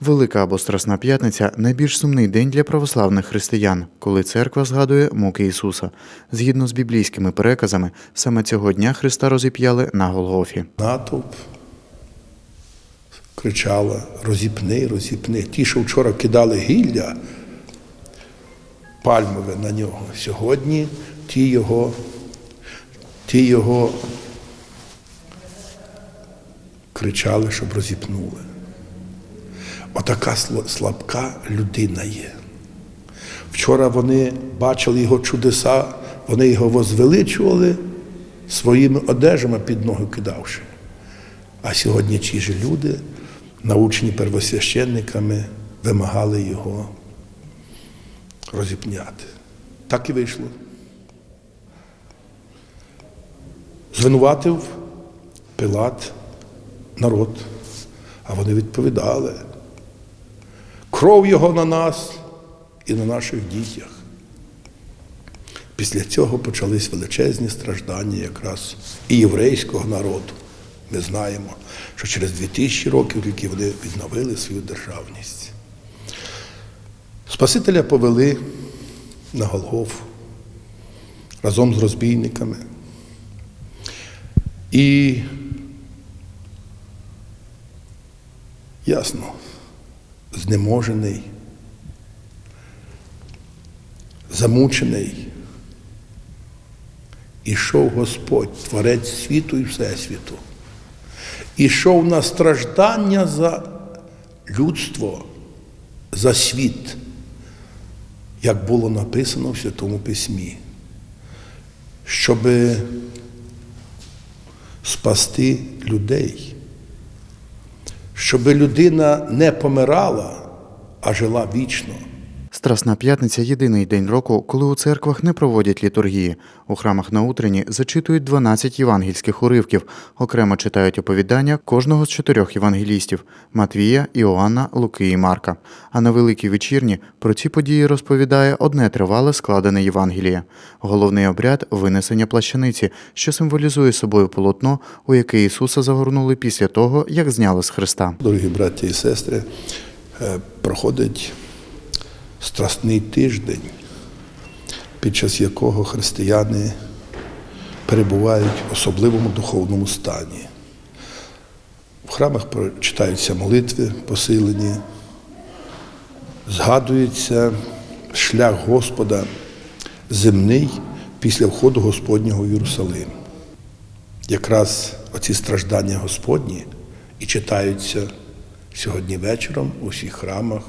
Велика або Страсна п'ятниця найбільш сумний день для православних християн, коли церква згадує муки Ісуса. Згідно з біблійськими переказами, саме цього дня Христа розіп'яли на Голгофі. Натовп кричала: розіпни, розіпни. Ті, що вчора кидали гілля пальмове на нього, сьогодні ті його, ті його кричали, щоб розіпнули. Отака слабка людина є. Вчора вони бачили його чудеса, вони його возвеличували своїми одежами під ноги кидавши. А сьогодні ті ж люди, научені первосвященниками, вимагали його розіпняти. Так і вийшло. Звинуватив Пилат народ, а вони відповідали. Кров його на нас і на наших дітях. Після цього почались величезні страждання якраз і єврейського народу. Ми знаємо, що через 2000 років тільки вони відновили свою державність. Спасителя повели на Голгофу разом з розбійниками. І ясно, знеможений, замучений. Ішов Господь, Творець світу і Всесвіту. Ішов на страждання за людство, за світ, як було написано в Святому Письмі, щоб спасти людей, щоб людина не помирала, а жила вічно. Страсна п'ятниця єдиний день року, коли у церквах не проводять літургії. У храмах на утренні зачитують 12 євангельських уривків, окремо читають оповідання кожного з чотирьох євангелістів Матвія, Іоанна, Луки і Марка. А на великій вечірні про ці події розповідає одне тривале складене Євангеліє. Головний обряд винесення плащаниці, що символізує собою полотно, у яке Ісуса загорнули після того, як зняли з Христа. Дорогі браті і сестри, е, проходить страсний тиждень, під час якого християни перебувають в особливому духовному стані. В храмах читаються молитви посилені, згадується шлях Господа земний після входу Господнього в Єрусалим. Якраз оці страждання Господні і читаються сьогодні вечором у всіх храмах,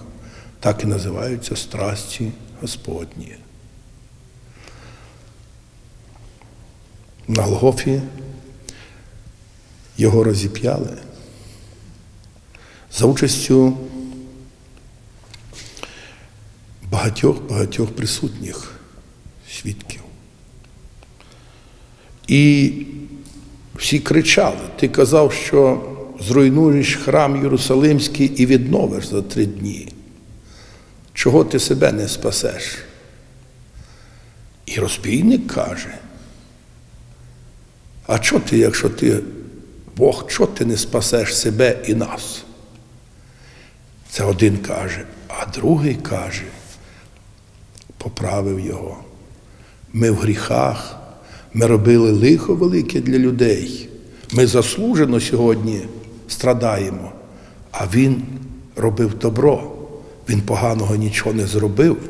так і називаються страсті Господні. На Голгофі його розіп'яли за участю багатьох-багатьох присутніх свідків. І всі кричали. Ти казав, що зруйнуєш храм Єрусалимський і відновиш за три дні. Чого ти себе не спасеш? І розбійник каже, а що ти, якщо ти Бог, що ти не спасеш себе і нас? Це один каже, а другий каже, поправив його. Ми в гріхах, ми робили лихо велике для людей. Ми заслужено сьогодні страдаємо, а він робив добро. Він поганого нічого не зробив.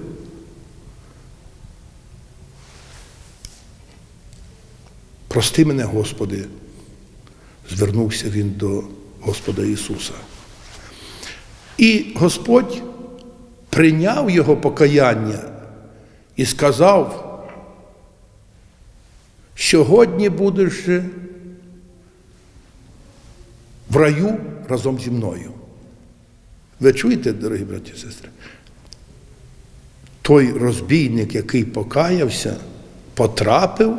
Прости мене, Господи, звернувся він до Господа Ісуса. І Господь прийняв його покаяння і сказав, сьогодні будеш в раю разом зі мною. Ви чуєте, дорогі браті і сестри? Той розбійник, який покаявся, потрапив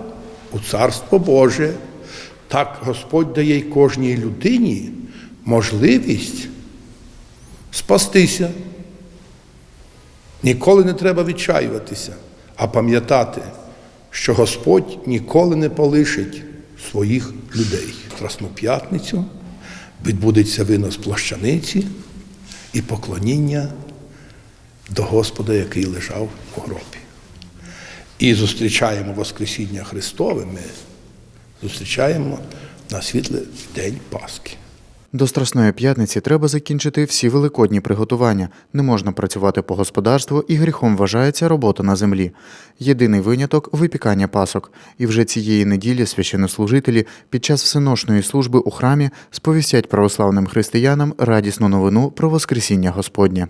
у Царство Боже. Так Господь дає й кожній людині можливість спастися. Ніколи не треба відчаюватися, а пам'ятати, що Господь ніколи не полишить своїх людей. Страсну п'ятницю відбудеться винос плащаниці, і поклоніння до Господа, який лежав у гробі. І зустрічаємо Воскресіння Христове, ми зустрічаємо на світлий день Пасхи. До Страсної п'ятниці треба закінчити всі великодні приготування. Не можна працювати по господарству і гріхом вважається робота на землі. Єдиний виняток випікання пасок. І вже цієї неділі священнослужителі під час всеношної служби у храмі сповістять православним християнам радісну новину про Воскресіння Господнє.